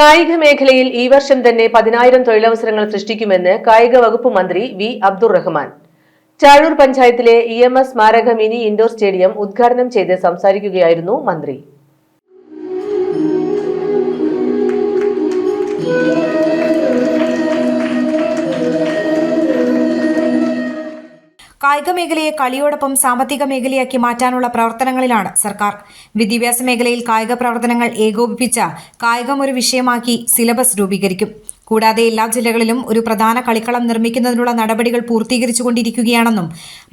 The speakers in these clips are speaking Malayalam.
കായിക മേഖലയിൽ ഈ വർഷം തന്നെ പതിനായിരം തൊഴിലവസരങ്ങൾ സൃഷ്ടിക്കുമെന്ന് കായിക വകുപ്പ് മന്ത്രി വി അബ്ദുർ റഹ്മാൻ. ചാഴൂർ പഞ്ചായത്തിലെ ഇ എം എസ് സ്മാരക മിനി ഇൻഡോർ സ്റ്റേഡിയം ഉദ്ഘാടനം ചെയ്ത് സംസാരിക്കുകയായിരുന്നു മന്ത്രി. കായിക മേഖലയെ കളിയോടൊപ്പം സാമ്പത്തിക മേഖലയാക്കി മാറ്റാനുള്ള പ്രവർത്തനങ്ങളിലാണ് സർക്കാർ. വിദ്യാഭ്യാസ മേഖലയിൽ കായിക പ്രവർത്തനങ്ങൾ ഏകോപിപ്പിച്ച കായികം ഒരു വിഷയമാക്കി സിലബസ് രൂപീകരിക്കും. കൂടാതെ എല്ലാ ജില്ലകളിലും ഒരു പ്രധാന കളിക്കളം നിർമ്മിക്കുന്നതിനുള്ള നടപടികൾ പൂർത്തീകരിച്ചുകൊണ്ടിരിക്കുകയാണെന്നും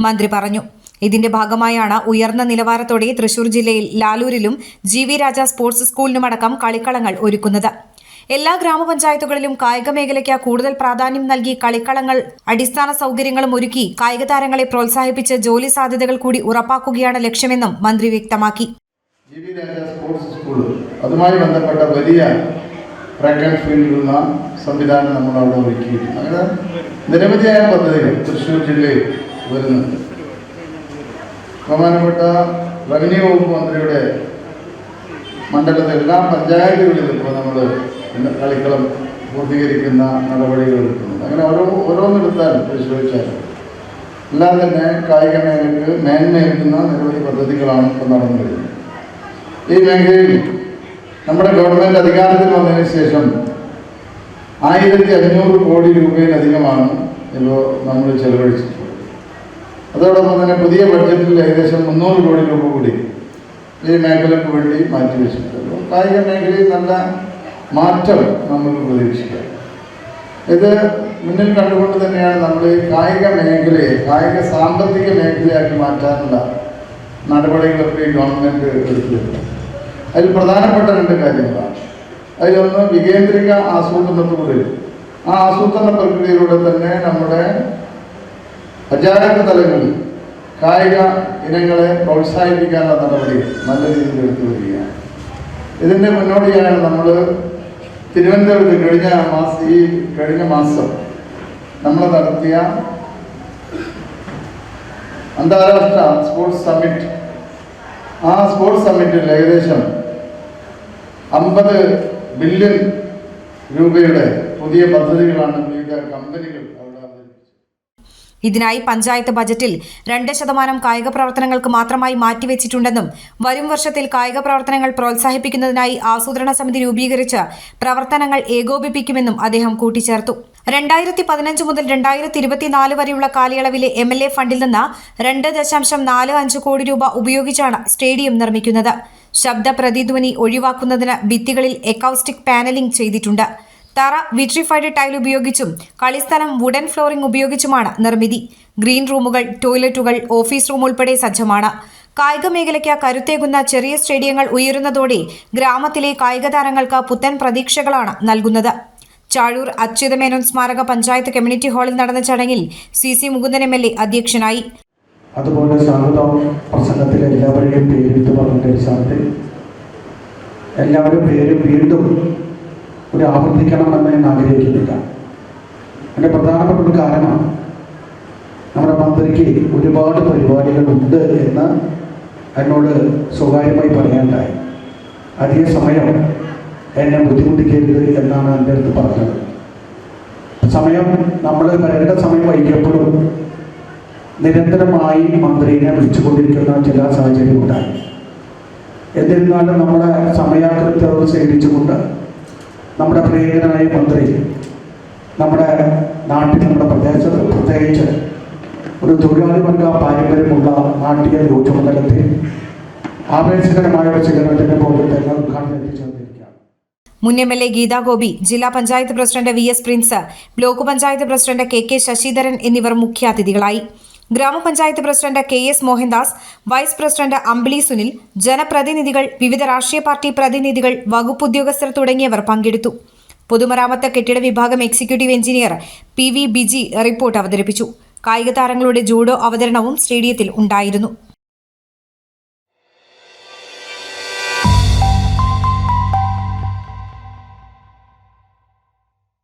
മന്ത്രി പറഞ്ഞു. ഇതിന്റെ ഭാഗമായാണ് ഉയർന്ന നിലവാരത്തോടെ തൃശൂർ ജില്ലയിൽ ലാലൂരിലും ജി വി രാജ സ്പോർട്സ് സ്കൂളിനുമടക്കം കളിക്കളങ്ങൾ ഒരുക്കുന്നത്. എല്ലാ ഗ്രാമപഞ്ചായത്തുകളിലും കായിക മേഖലയ്ക്ക് കൂടുതൽ പ്രാധാന്യം നൽകി കളിക്കളങ്ങൾ അടിസ്ഥാന സൗകര്യങ്ങളും ഒരുക്കി കായിക താരങ്ങളെ പ്രോത്സാഹിപ്പിച്ച് ജോലി സാധ്യതകൾ കൂടി ഉറപ്പാക്കുകയാണ് ലക്ഷ്യമെന്നും മന്ത്രി വ്യക്തമാക്കി. അതുമായി ബന്ധപ്പെട്ട വലിയ ട്രാക്ക് ആൻഡ് ഫീൽഡിലുള്ള സംവിധാനം നമ്മൾ അവിടെ ഒരുക്കിയിട്ടുണ്ട്. അങ്ങനെ നിരവധിയായ പദ്ധതികൾ തൃശ്ശൂർ ജില്ലയിൽ വരുന്നുണ്ട്. ബഹുമാനപ്പെട്ട റവന്യൂ വകുപ്പ് മന്ത്രിയുടെ മണ്ഡലത്തിൽ എല്ലാ പഞ്ചായത്തുകളിലും ഇപ്പോൾ നമ്മൾ കളിക്കളം പൂർത്തീകരിക്കുന്ന നടപടികൾ എടുക്കുന്നുണ്ട്. അങ്ങനെ ഓരോ ഓരോന്നെടുത്താലും പരിശോധിച്ചാലും എല്ലാം തന്നെ കായിക മേഖലയ്ക്ക് മേന്മയേൽക്കുന്ന നിരവധി പദ്ധതികളാണ് ഇപ്പോൾ നടന്നു വരുന്നത്. ഈ മേഖലയിൽ നമ്മുടെ ഗവൺമെന്റ് അധികാരത്തിൽ വന്നതിന് ശേഷം ആയിരത്തി അഞ്ഞൂറ് കോടി രൂപയിലധികമാണ് ഇപ്പോൾ നമ്മൾ ചെലവഴിച്ചിട്ടുള്ളത്. അതോടൊപ്പം തന്നെ പുതിയ ബഡ്ജറ്റിൽ ഏകദേശം മുന്നൂറ് കോടി രൂപ കൂടി ഈ മേഖലയ്ക്ക് വേണ്ടി മാറ്റിവെച്ചിട്ടുണ്ട്. കായിക മേഖലയിൽ നല്ല മാറ്റം നമ്മൾ പ്രതീക്ഷിക്കാം. ഇത് മുന്നിൽ കണ്ടുകൊണ്ട് തന്നെയാണ് നമ്മൾ ഈ കായിക മേഖലയെ കായിക സാമ്പത്തിക മേഖലയാക്കി മാറ്റാനുള്ള നടപടികളൊക്കെ ഈ ഗവൺമെന്റ് അതിൽ പ്രധാനപ്പെട്ട രണ്ട് കാര്യങ്ങളാണ്. അതിലൊന്ന് വികേന്ദ്രിക ആസൂത്രണത്തിലൂടെ ആ ആസൂത്രണ പ്രക്രിയയിലൂടെ തന്നെ നമ്മുടെ പഞ്ചായത്ത് തലങ്ങളിൽ കായിക ഇനങ്ങളെ പ്രോത്സാഹിപ്പിക്കാനുള്ള നടപടി നല്ല രീതിയിൽ എടുത്തു വരികയാണ്. ഇതിന്റെ മുന്നോടിയാണ് നമ്മൾ തിരുവനന്തപുരത്ത് കഴിഞ്ഞ മാസം ഈ കഴിഞ്ഞ മാസം നമ്മൾ നടത്തിയ അന്താരാഷ്ട്ര സ്പോർട്സ് സമ്മിറ്റ്. ആ സ്പോർട്സ് സമ്മിറ്റിൽ ഏകദേശം അമ്പത് ബില്യൺ രൂപയുടെ പുതിയ പദ്ധതികളാണ് വിവിധ കമ്പനികൾ ഇതിനായി പഞ്ചായത്ത് ബജറ്റിൽ രണ്ട് ശതമാനം കായിക പ്രവർത്തനങ്ങൾക്ക് മാത്രമായി മാറ്റിവെച്ചിട്ടുണ്ടെന്നും വരും വർഷത്തിൽ കായിക പ്രവർത്തനങ്ങൾ പ്രോത്സാഹിപ്പിക്കുന്നതിനായി ആസൂത്രണ സമിതി രൂപീകരിച്ച് പ്രവർത്തനങ്ങൾ ഏകോപിപ്പിക്കുമെന്നും അദ്ദേഹം കൂട്ടിച്ചേർത്തു. രണ്ടായിരത്തി പതിനഞ്ച് മുതൽ രണ്ടായിരത്തി ഇരുപത്തിനാല് വരെയുള്ള കാലയളവിലെ എം എൽ എ ഫണ്ടിൽ നിന്ന് രണ്ട് ദശാംശം നാല് അഞ്ച് കോടി രൂപ ഉപയോഗിച്ചാണ് സ്റ്റേഡിയം നിർമ്മിക്കുന്നത്. ശബ്ദ പ്രതിധ്വനി ഒഴിവാക്കുന്നതിന് ഭിത്തികളിൽ എക്കൗസ്റ്റിക് പാനലിംഗ് ചെയ്തിട്ടുണ്ട്. തറ വിട്രിഫൈഡ് ടൈൽ ഉപയോഗിച്ചും കളിസ്ഥലം വുഡൻ ഫ്ലോറിംഗ് ഉപയോഗിച്ചുമാണ് നിർമ്മിതി. ഗ്രീൻ റൂമുകൾ ടോയ്ലറ്റുകൾ ഓഫീസ് റൂം ഉൾപ്പെടെ സജ്ജമാണ്. കായിക മേഖലയ്ക്ക് കരുത്തേകുന്ന ചെറിയ സ്റ്റേഡിയങ്ങൾ ഉയരുന്നതോടെ ഗ്രാമത്തിലെ കായിക താരങ്ങൾക്ക് പുത്തൻ പ്രതീക്ഷകളാണ് നൽകുന്നത്. ചാഴൂർ അച്യുതമേനോൻ സ്മാരക പഞ്ചായത്ത് കമ്മ്യൂണിറ്റി ഹാളിൽ നടന്ന ചടങ്ങിൽ C C Mukundan M L A അധ്യക്ഷനായി. അതുപോലെ പ്രസംഗത്തിൽ എല്ലാവരുടെയും പേരെടുത്ത് പറഞ്ഞിട്ട് എല്ലാവരും പേര് വീണ്ടും ഒരു ആവർത്തിക്കണമെന്ന് ഞാൻ ആഗ്രഹിക്കുന്നില്ല. എന്റെ പ്രധാനപ്പെട്ട ഒരു കാരണം നമ്മുടെ മന്ത്രിക്ക് ഒരുപാട് പരിപാടികളുണ്ട് എന്ന് എന്നോട് സ്വകാര്യമായി പറയാനുണ്ടായി അധിക സമയം എന്നെ ബുദ്ധിമുട്ടിക്കരുത് എന്നാണ് എന്റെ അടുത്ത് പറഞ്ഞത്. സമയം നമ്മൾ വരേണ്ട സമയം വൈകിയപ്പോഴും നിരന്തരമായി മന്ത്രിയെ വിളിച്ചുകൊണ്ടിരിക്കുന്ന ചില സാഹചര്യം ഉണ്ടായി എന്നിരുന്നാലും നമ്മുടെ സമയാകൃത്യത സേവിച്ചുകൊണ്ട് നമ്മുടെ പ്രിയങ്കരനായ മന്ത്രി നമ്മുടെ നാട്ടിൽ നമ്മുടെ പ്രദേശത്ത് പ്രത്യേകിച്ച് ഒരു തൊഴിലാളി വർഗ പാരമ്പര്യമുള്ള നാട്ടിക യുവജമണ്ഡലത്തിൽ ആവേശകരമായ ഒരു സ്വീകരണത്തിന്റെ പോലും ഉദ്ഘാടനം മുൻ M L A Geetha Gopi ജില്ലാ panchayat president V S Prince block panchayat president K K Sasidharan എന്നിവർ മുഖ്യാതിഥികളായി. ഗ്രാമപഞ്ചായത്ത് president K S Mohandas vice president Ambili Sunil ജനപ്രതിനിധികൾ വിവിധ രാഷ്ട്രീയ പാർട്ടി പ്രതിനിധികൾ വകുപ്പ് ഉദ്യോഗസ്ഥർ തുടങ്ങിയവർ പങ്കെടുത്തു. പൊതുമരാമത്ത് കെട്ടിട വിഭാഗം executive engineer P V Biji report അവതരിപ്പിച്ചു. കായിക താരങ്ങളുടെ ജൂഡോ അവതരണവും സ്റ്റേഡിയത്തിൽ ഉണ്ടായിരുന്നു.